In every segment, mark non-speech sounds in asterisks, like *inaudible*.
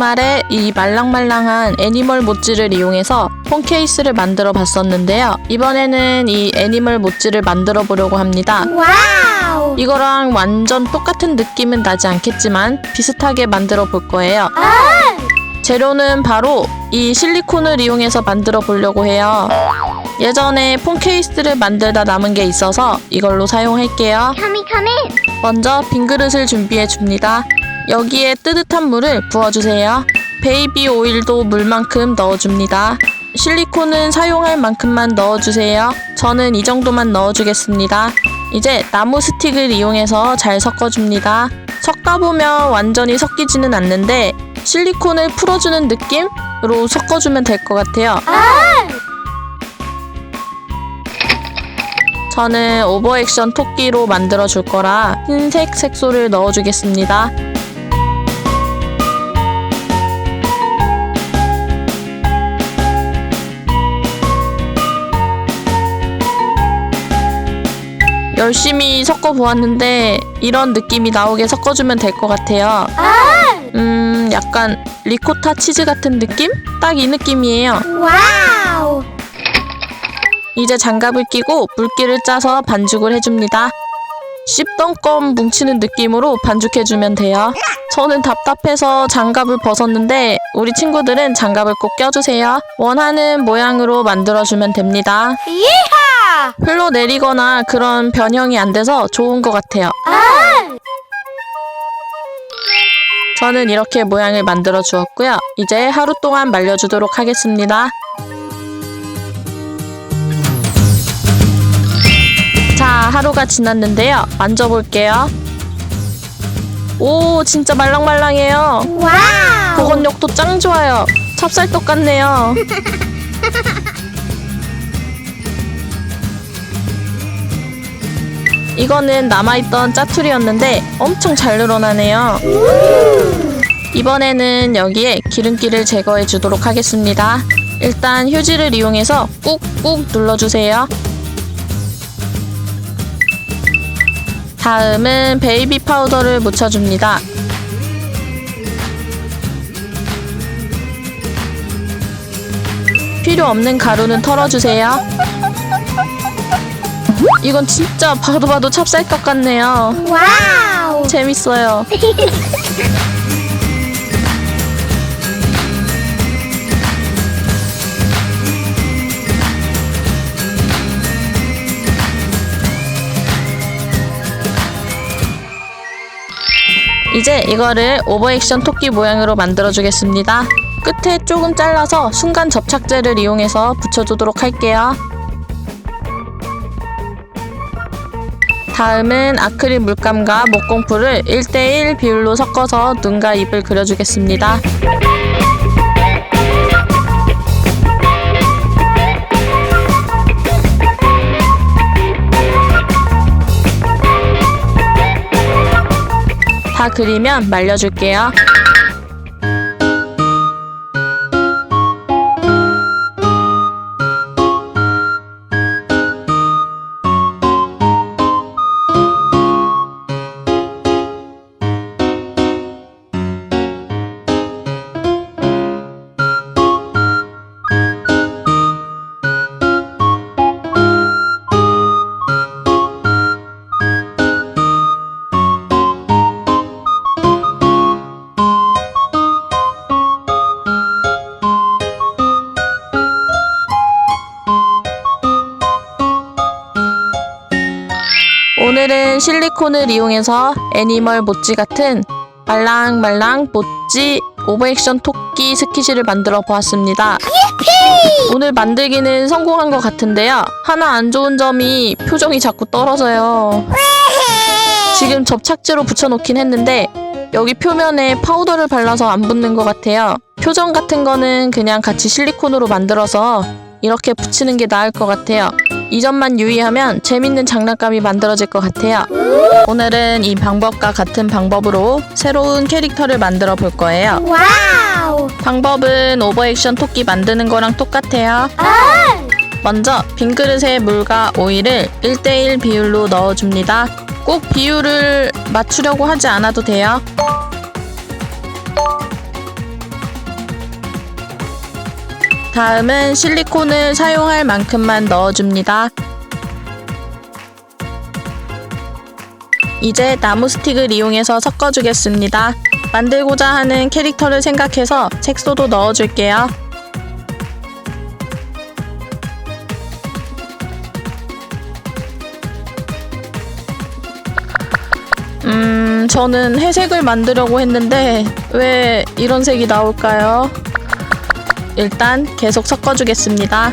주말에 이 말랑말랑한 애니멀 모찌를 이용해서 폰 케이스를 만들어 봤었는데요. 이번에는 이 애니멀 모찌를 만들어 보려고 합니다. 와우. 이거랑 완전 똑같은 느낌은 나지 않겠지만 비슷하게 만들어 볼 거예요. 재료는 바로 이 실리콘을 이용해서 만들어 보려고 해요. 예전에 폰 케이스를 만들다 남은 게 있어서 이걸로 사용할게요. 카미. 먼저 빈 그릇을 준비해 줍니다. 여기에 뜨뜻한 물을 부어주세요. 베이비 오일도 물만큼 넣어줍니다. 실리콘은 사용할 만큼만 넣어주세요. 저는 이 정도만 넣어주겠습니다. 이제 나무 스틱을 이용해서 잘 섞어줍니다. 섞다 보면 완전히 섞이지는 않는데 실리콘을 풀어주는 느낌으로 섞어주면 될 것 같아요. 저는 오버액션 토끼로 만들어 줄 거라 흰색 색소를 넣어 주겠습니다. 열심히 섞어 보았는데 이런 느낌이 나오게 섞어주면 될 것 같아요. 음, 약간 리코타 치즈 같은 느낌? 딱 이 느낌이에요. 와우. 이제 장갑을 끼고 물기를 짜서 반죽을 해줍니다. 씹던 껌 뭉치는 느낌으로 반죽해주면 돼요. 저는 답답해서 장갑을 벗었는데 우리 친구들은 장갑을 꼭 껴주세요. 원하는 모양으로 만들어주면 됩니다. 예하. 흘러내리거나 그런 변형이 안 돼서 좋은 것 같아요. 저는 이렇게 모양을 만들어 주었고요. 이제 하루 동안 말려주도록 하겠습니다. 자, 하루가 지났는데요. 만져볼게요. 오, 진짜 말랑말랑해요. 와우. 보건력도 짱 좋아요. 찹쌀떡 같네요. *laughs* 이거는 남아있던 짜투리였는데 엄청 잘 늘어나네요. 이번에는 여기에 기름기를 제거해 주도록 하겠습니다. 일단 휴지를 이용해서 꾹꾹 눌러주세요. 다음은 베이비 파우더를 묻혀줍니다. 필요 없는 가루는 털어주세요. 이건 진짜 봐도 봐도 찹쌀떡 같네요. 와우. 재밌어요. *laughs* 이제 이거를 오버액션 토끼 모양으로 만들어 주겠습니다. 끝에 조금 잘라서 순간 접착제를 이용해서 붙여주도록 할게요. 다음은 아크릴 물감과 목공풀을 1대1 비율로 섞어서 눈과 입을 그려주겠습니다. 다 그리면 말려줄게요. 실리콘을 이용해서 애니멀 모찌 같은 말랑말랑 모찌 오버액션 토끼 스키시를 만들어 보았습니다. 오늘 만들기는 성공한 것 같은데요. 하나 안 좋은 점이 표정이 자꾸 떨어져요. 지금 접착제로 붙여놓긴 했는데 여기 표면에 파우더를 발라서 안 붙는 것 같아요. 표정 같은 거는 그냥 같이 실리콘으로 만들어서 이렇게 붙이는 게 나을 것 같아요. 이 점만 유의하면 재밌는 장난감이 만들어질 것 같아요. 오늘은 이 방법과 같은 방법으로 새로운 캐릭터를 만들어 볼 거예요. 와우. 방법은 오버액션 토끼 만드는 거랑 똑같아요. 먼저 빈 그릇에 물과 오일을 1대1 비율로 넣어줍니다. 꼭 비율을 맞추려고 하지 않아도 돼요. 다음은 실리콘을 사용할 만큼만 넣어줍니다. 이제 나무 스틱을 이용해서 섞어주겠습니다. 만들고자 하는 캐릭터를 생각해서 색소도 넣어줄게요. 음, 저는 회색을 만들려고 했는데 왜 이런 색이 나올까요? 일단 계속 섞어주겠습니다.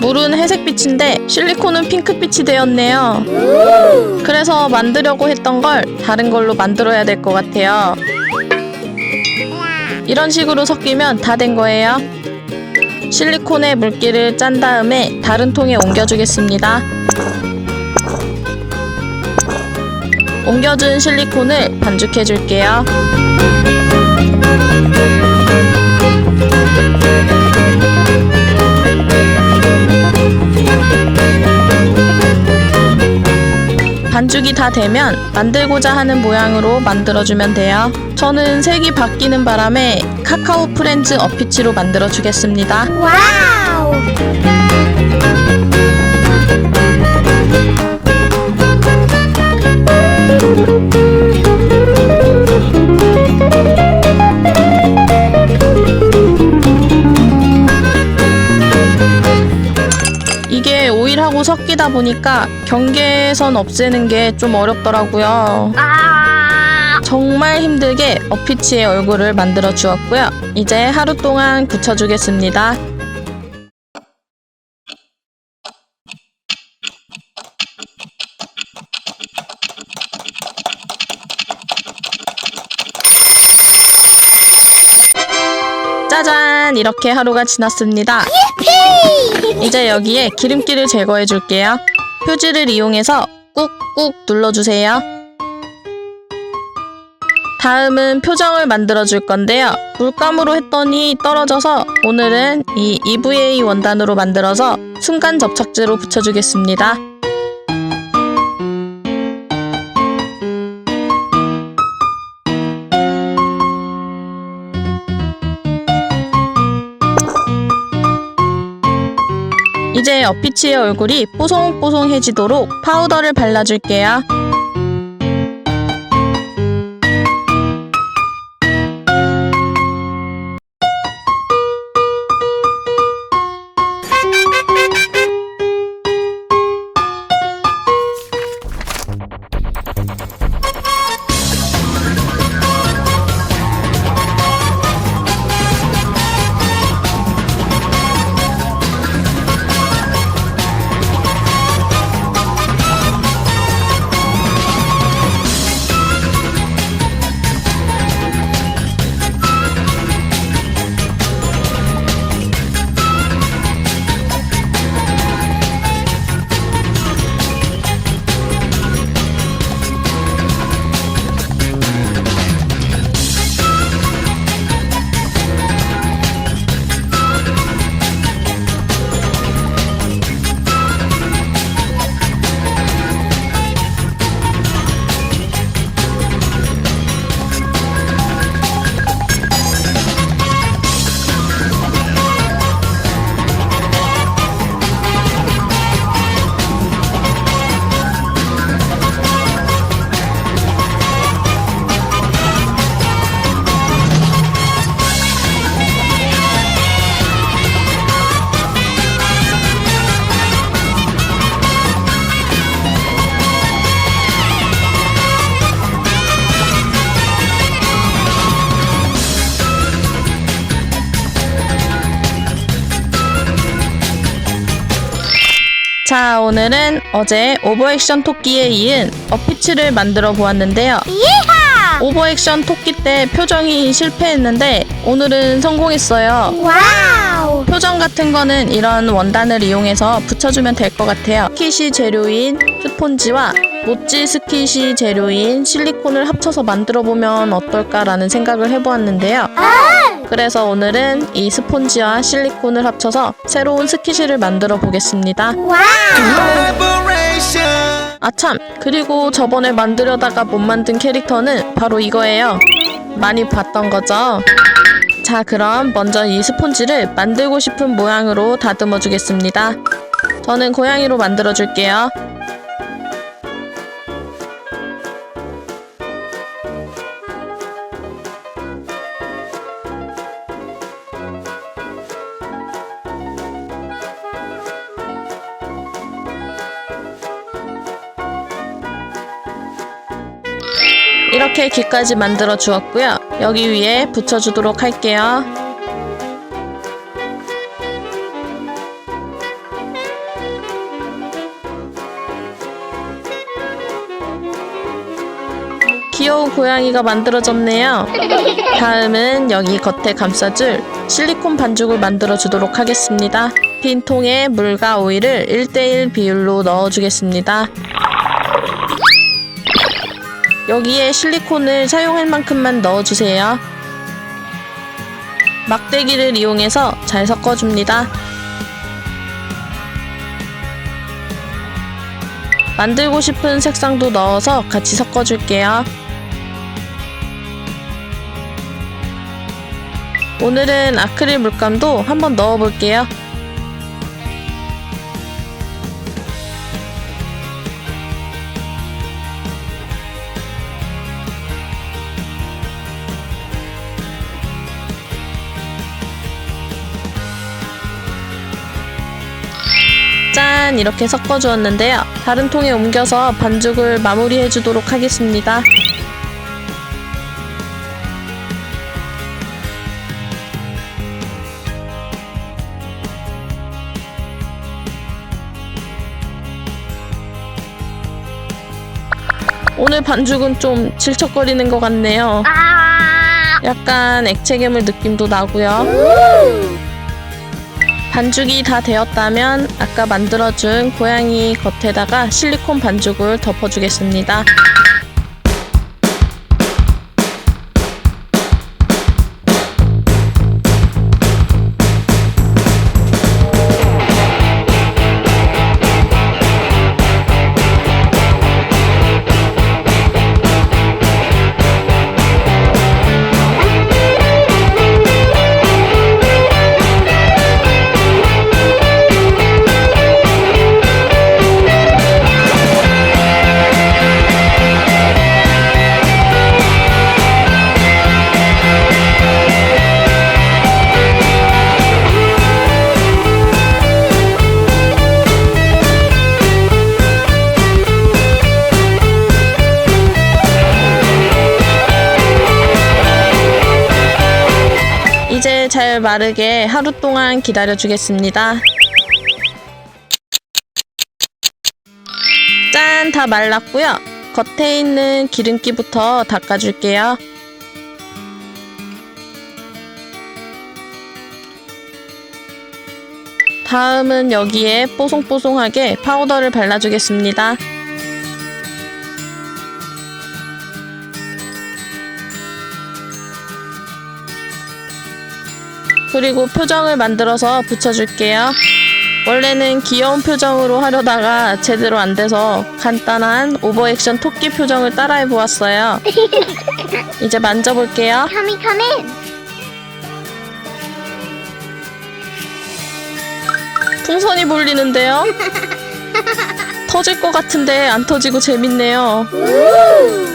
물은 회색빛인데 실리콘은 핑크빛이 되었네요. 그래서 만들려고 했던 걸 다른 걸로 만들어야 될 것 같아요. 이런 식으로 섞이면 다 된 거예요. 실리콘에 물기를 짠 다음에 다른 통에 옮겨주겠습니다. 옮겨준 실리콘을 반죽해 줄게요. 반죽이 다 되면 만들고자 하는 모양으로 만들어주면 돼요. 저는 색이 바뀌는 바람에 카카오 프렌즈 어피치로 만들어 주겠습니다. 와우. 이게 오일하고 섞이다 보니까 경계선 없애는 게 좀 어렵더라고요. 아. 정말 힘들게 어피치의 얼굴을 만들어 주었고요. 이제 하루 동안 굳혀주겠습니다. 짜잔! 이렇게 하루가 지났습니다. 이제 여기에 기름기를 제거해 줄게요. 휴지를 이용해서 꾹꾹 눌러주세요. 다음은 표정을 만들어 줄 건데요. 물감으로 했더니 떨어져서 오늘은 이 EVA 원단으로 만들어서 순간 접착제로 붙여주겠습니다. 이제 어피치의 얼굴이 뽀송뽀송해지도록 파우더를 발라줄게요. 자, 오늘은 어제 오버액션 토끼에 이은 어피치를 만들어 보았는데요. 오버액션 토끼 때 표정이 실패했는데 오늘은 성공했어요. 와우. 표정 같은 거는 이런 원단을 이용해서 붙여주면 될 것 같아요. 키시 재료인 스폰지와 모찌 스킷이 재료인 실리콘을 합쳐서 만들어 보면 어떨까라는 생각을 해보았는데요. 그래서 오늘은 이 스폰지와 실리콘을 합쳐서 새로운 스키시를 만들어 보겠습니다. 와우. 아참, 그리고 저번에 만들려다가 못 만든 캐릭터는 바로 이거예요. 많이 봤던 거죠? 자, 그럼 먼저 이 스폰지를 만들고 싶은 모양으로 다듬어 주겠습니다. 저는 고양이로 만들어 줄게요. 이렇게 귀까지 만들어 주었고요. 여기 위에 붙여주도록 할게요. 귀여운 고양이가 만들어졌네요. 다음은 여기 겉에 감싸줄 실리콘 반죽을 만들어 주도록 하겠습니다. 빈 통에 물과 오일을 1대1 비율로 넣어주겠습니다. 여기에 실리콘을 사용할 만큼만 넣어주세요. 막대기를 이용해서 잘 섞어줍니다. 만들고 싶은 색상도 넣어서 같이 섞어줄게요. 오늘은 아크릴 물감도 한번 넣어볼게요. 짠! 이렇게 섞어 주었는데요. 다른 통에 옮겨서 반죽을 마무리해 주도록 하겠습니다. 오늘 반죽은 좀 질척거리는 것 같네요. 아. 약간 액체 괴물 느낌도 나고요. 반죽이 다 되었다면 아까 만들어준 고양이 겉에다가 실리콘 반죽을 덮어주겠습니다. 잘 마르게 하루 동안 기다려 주겠습니다. 짠! 다 말랐고요. 겉에 있는 기름기부터 닦아줄게요. 다음은 여기에 뽀송뽀송하게 파우더를 발라주겠습니다. 그리고 표정을 만들어서 붙여줄게요. 원래는 귀여운 표정으로 하려다가 제대로 안 돼서 간단한 오버액션 토끼 표정을 따라해 보았어요. *laughs* 이제 만져볼게요. Come in, come in. 풍선이 불리는데요? *laughs* 터질 것 같은데 안 터지고 재밌네요.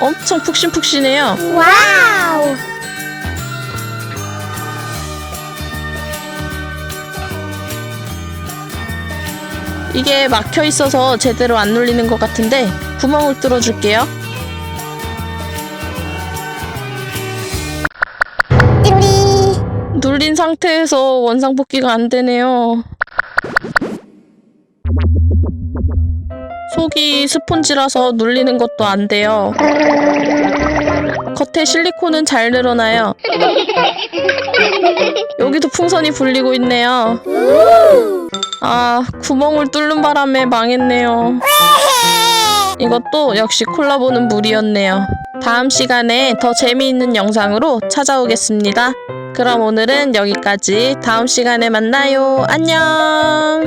엄청 푹신푹신해요. 와우. 이게 막혀 있어서 제대로 안 눌리는 것 같은데 구멍을 뚫어줄게요. 눌린 상태에서 원상복귀가 안 되네요. 속이 스폰지라서 눌리는 것도 안 돼요. 겉에 실리콘은 잘 늘어나요. *laughs* 여기도 풍선이 불리고 있네요. 아, 구멍을 뚫는 바람에 망했네요. 이것도 역시 콜라보는 무리였네요. 다음 시간에 더 재미있는 영상으로 찾아오겠습니다. 그럼 오늘은 여기까지. 다음 시간에 만나요. 안녕!